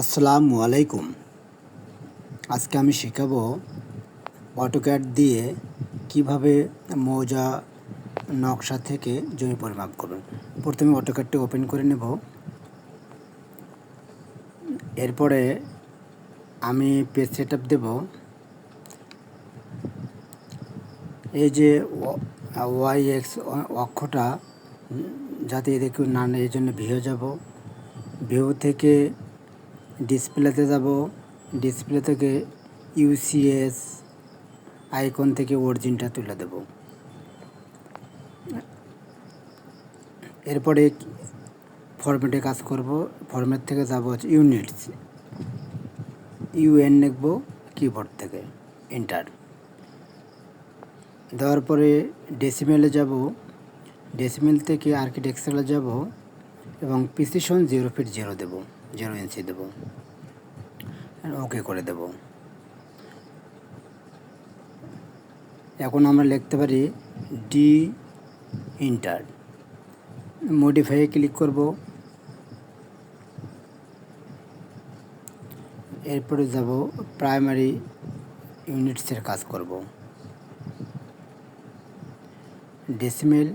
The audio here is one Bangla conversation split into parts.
আসসালামু আলাইকুম। আজকে আমি শেখাবো অটোক্যাড দিয়ে কীভাবে মৌজা নকশা থেকে জমি পরিমাপ করবেন প্রথমে অটোক্যাডটি ওপেন করে নেব। এরপরে আমি পেজ সেট আপ দেবো। এই যে ওয়াই এক্স অক্ষটা যাতে এদের না এই জন্য ভিউ যাব। ভিউ থেকে ডিসপ্লেতে যাব ডিসপ্লে থেকে ইউসিএস আইকন থেকে অরিজিনটা তুলে দেব। এরপরে ফরম্যাটে কাজ করব ফরম্যাট থেকে যাব হচ্ছে ইউনিটস ইউএন লিখব কিবোর্ড থেকে এন্টার দেওয়ার পরে ডেসিমেলে যাব ডেসিমেল থেকে আর্কিটেকচারে যাব এবং প্রিসিশন জিরো ফিট জিরো দেবো। জিরো ইঞ্চি দেবো। ওকে করে দেব। এখন আমরা লিখতে পারি ডি ইন্টার মডিফাইয়ে ক্লিক করব। এরপরে যাব প্রাইমারি ইউনিটসের কাজ করব। ডেসিমেল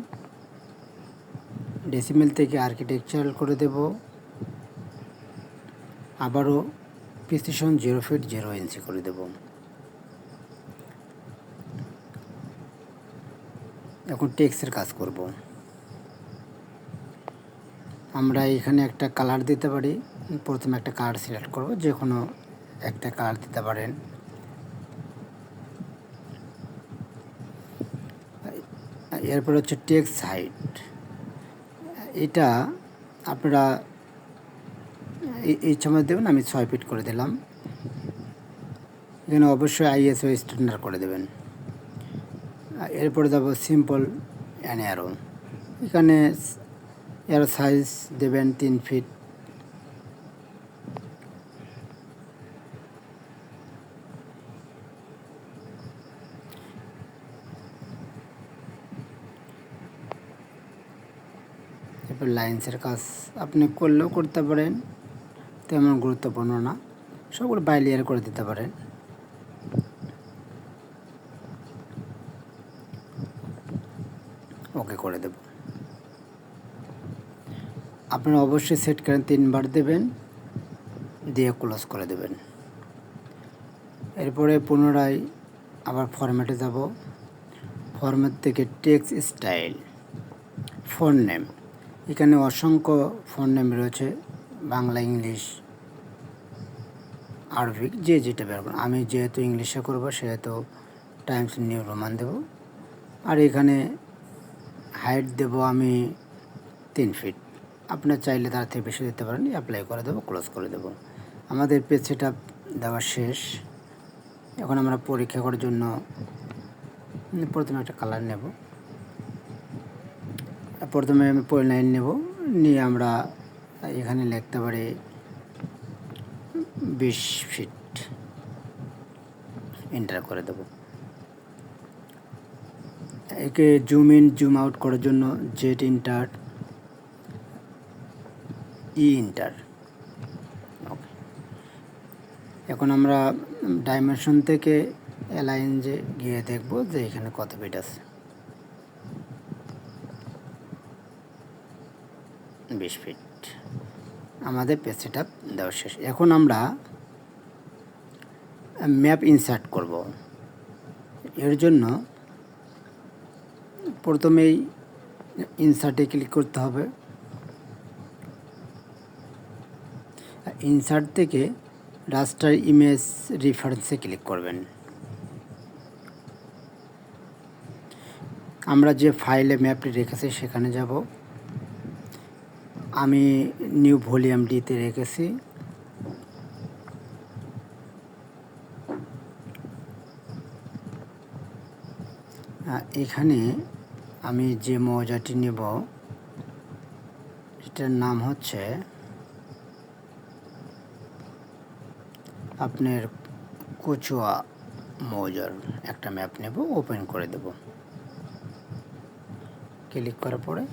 ডেসিমেল থেকে আর্কিটেকচারাল করে দেব। আবারও precision zero feet zero inch করে দেব। এখন টেক্সের কাজ করব। আমরা এখানে একটা কালার দিতে পারি। প্রথমে একটা কালার সিলেক্ট করব, যে কোনো একটা কালার দিতে পারেন। এরপর হচ্ছে টেক্স হাইট এটা আপনারা এই সময় দেবেন, আমি ছয় ফিট করে দিলাম। এখানে অবশ্যই আইএসও স্ট্যান্ডার্ড করে দেবেন। এরপরে যাব সিম্পল অ্যান অ্যারো এখানে এর সাইজ দেবেন তিন ফিট। এরপর লাইন্সের কাজ আপনি করলেও করতে পারেন। তেমন গুরুত্বপূর্ণ না। সবগুলো বাইলিয়ার করে দিতে পারেন। ওকে করে দেব। আপনারা অবশ্যই সেট করেন তিনবার দেবেন, দিয়ে ক্লোজ করে দেবেন। এরপরে পুনরায় আবার ফরম্যাটে যাব। ফরম্যাট থেকে টেক্সট স্টাইল ফোন নেম এখানে অসংখ্য ফোন নেম রয়েছে। বাংলা, ইংলিশ আরবিক যে যেটা করুন। আমি যেহেতু ইংলিশে করব, সেহেতু টাইমস নিউ রোমান দেব। আর এখানে হাইট দেব আমি তিন ফিট। আপনার চাইলে তার থেকে বেশি দিতে পারেন, অ্যাপ্লাই করে দেবো, ক্লোজ করে দেবো। আমাদের পেজ সেট দেওয়া শেষ। এখন আমরা পরীক্ষা করার জন্য প্রথমে একটা কালার নেব। প্রথমে আমি লাইন নেব। নিয়ে আমরা এখানে লিখতে পারি বিশ ফিট। এন্টার করে দেব। একে জুম ইন জুম আউট করার জন্য জেট ইন্টার ই ইন্টার এখন আমরা ডাইমেনশন থেকে অ্যালাইন যে গিয়ে দেখব যে এখানে কত ফিট আছে। বিশ ফিট আমাদের পেজ সেট আপ দেওয়া শেষ। এখন আমরা ম্যাপ ইনসার্ট করব। এর জন্য প্রথমেই ইনসার্টে ক্লিক করতে হবে। ইনসার্ট থেকে রাস্টার ইমেজ রেফারেন্সে ক্লিক করবেন। আমরা যে ফাইলে ম্যাপটি রেখেছি, সেখানে যাব। আমি নিউ ভলিউম ডিতে রেখেছি। এখানে আমি যে মৌজাটি নেব এটার নাম হচ্ছে আপনার কচুয়া মৌজার। একটা ম্যাপ নেব ওপেন করে দেব। ক্লিক করার পরে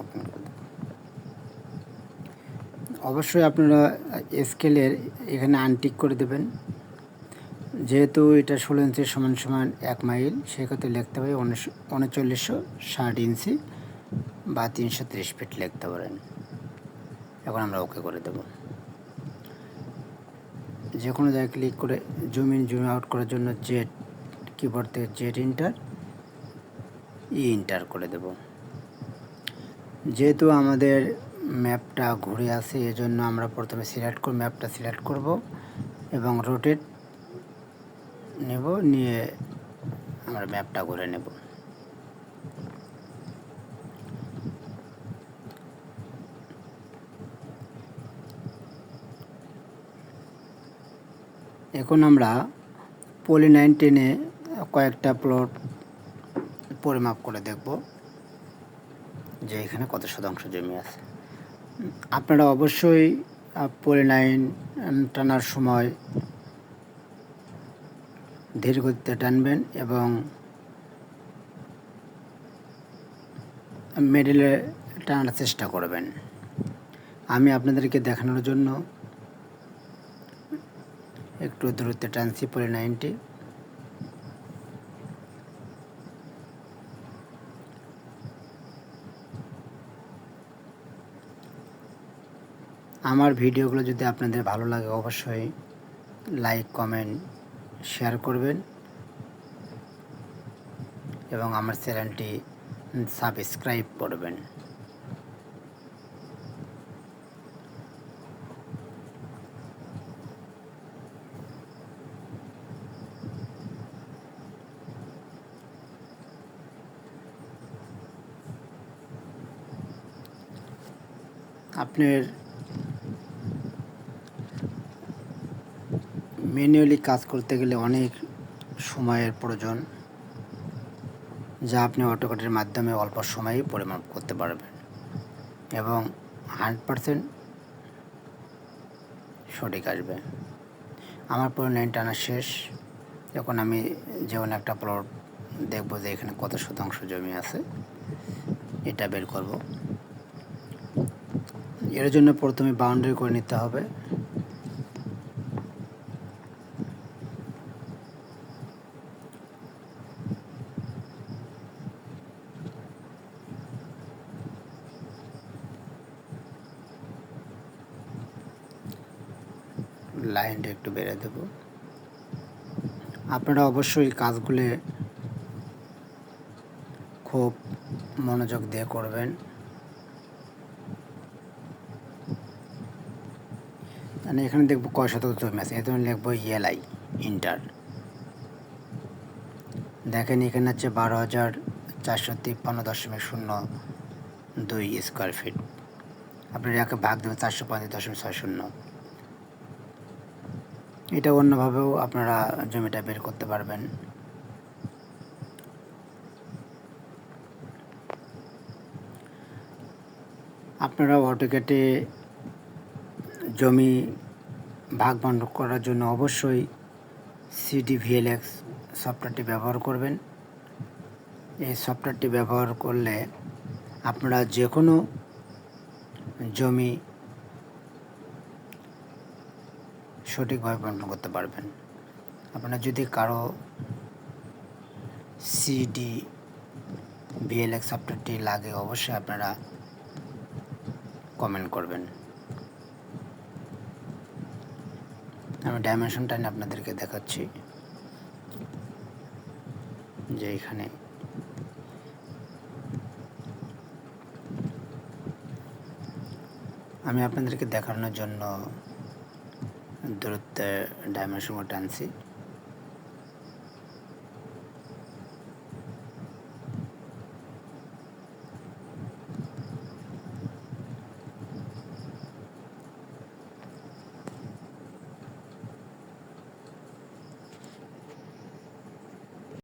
ওপেন করে দেব অবশ্যই আপনারা স্কেলের এখানে আনটিক করে দেবেন। যেহেতু এটা ষোলো ইঞ্চি সমান সমান এক মাইল সেক্ষেত্রে লিখতে হবে উনচল্লিশশো ষাট ইঞ্চি বা তিনশো ত্রিশ ফিট লিখতে পারেন। এখন আমরা ওকে করে দেব। যে কোনো জায়গায় ক্লিক করে জুম ইন জুম আউট করার জন্য জেট কিবোর্ড থেকে জেট ইন্টার ই ইন্টার করে দেব। যেহেতু আমাদের ম্যাপটা ঘুরে আসে, এজন্য আমরা প্রথমে সিলেক্ট করে ম্যাপটা সিলেক্ট করব এবং রোটেট নেব, নিয়ে আমরা ম্যাপটা ঘুরে নেব। এখন আমরা পলি নাইন টেনে কয়েকটা প্লট পরিমাপ করে দেখব যে এখানে কত শতাংশ জমি আছে। আপনারা অবশ্যই পলি নাইন টানার সময় ধীর গতিতে টানবেন এবং মেডেলে টানার চেষ্টা করবেন। আমি আপনাদেরকে দেখানোর জন্য একটু দূরত্বে টানছি পলি আমার ভিডিওগুলো যদি আপনাদের ভালো লাগে, অবশ্যই লাইক কমেন্ট শেয়ার করবেন এবং আমার চ্যানেলটি সাবস্ক্রাইব করবেন। আপনার ম্যানুয়ালি কাজ করতে গেলে অনেক সময়ের প্রয়োজন, যা আপনি অটোকাটের মাধ্যমে অল্প সময়েই পরিমাপ করতে পারবেন এবং হান্ড্রেড পারসেন্ট সঠিক আসবে। আমার পুরো লাইন টানা শেষ এখন আমি যেমন একটা প্লট দেখব যে এখানে কত শতাংশ জমি আছে, এটা বের করব। এর জন্য প্রথমে বাউন্ডারি করে নিতে হবে। লাইনটা একটু বেড়ে দেব। আপনারা অবশ্যই কাজগুলো খুব মনোযোগ দিয়ে করবেন। মানে এখানে দেখব কয় শতক জমি আছে? এখানে লিখব ইএলআই ইন্টার দেখেন এখানে হচ্ছে বারো হাজার চারশো তিপ্পান্ন দশমিক শূন্য দুই স্কোয়ার ফিট আপনার একে ভাগ দেবেন চারশো পঁয়ত্রিশ দশমিক ছয় শূন্য। এটা অন্যভাবেও আপনারা জমিটা বের করতে পারবেন। আপনারা অটোকেটে জমি ভাগ বন্টন করার জন্য অবশ্যই সিডি ভিএলএক্স সফটওয়্যারটি ব্যবহার করবেন। এই সফটওয়্যারটি ব্যবহার করলে আপনারা যে কোনো জমি সঠিকভাবে বন্টন করতে পারবেন। আপনার যদি কারও সিডি ভিএলএক্স সফটওয়্যারটি লাগে, অবশ্যই আপনারা কমেন্ট করবেন। আমি ডাইমেনশনটা আপনাদেরকে দেখাচ্ছি। যে এখানে আমি আপনাদেরকে দেখানোর জন্য দূরত্বে ডাইমেনশন টানছি।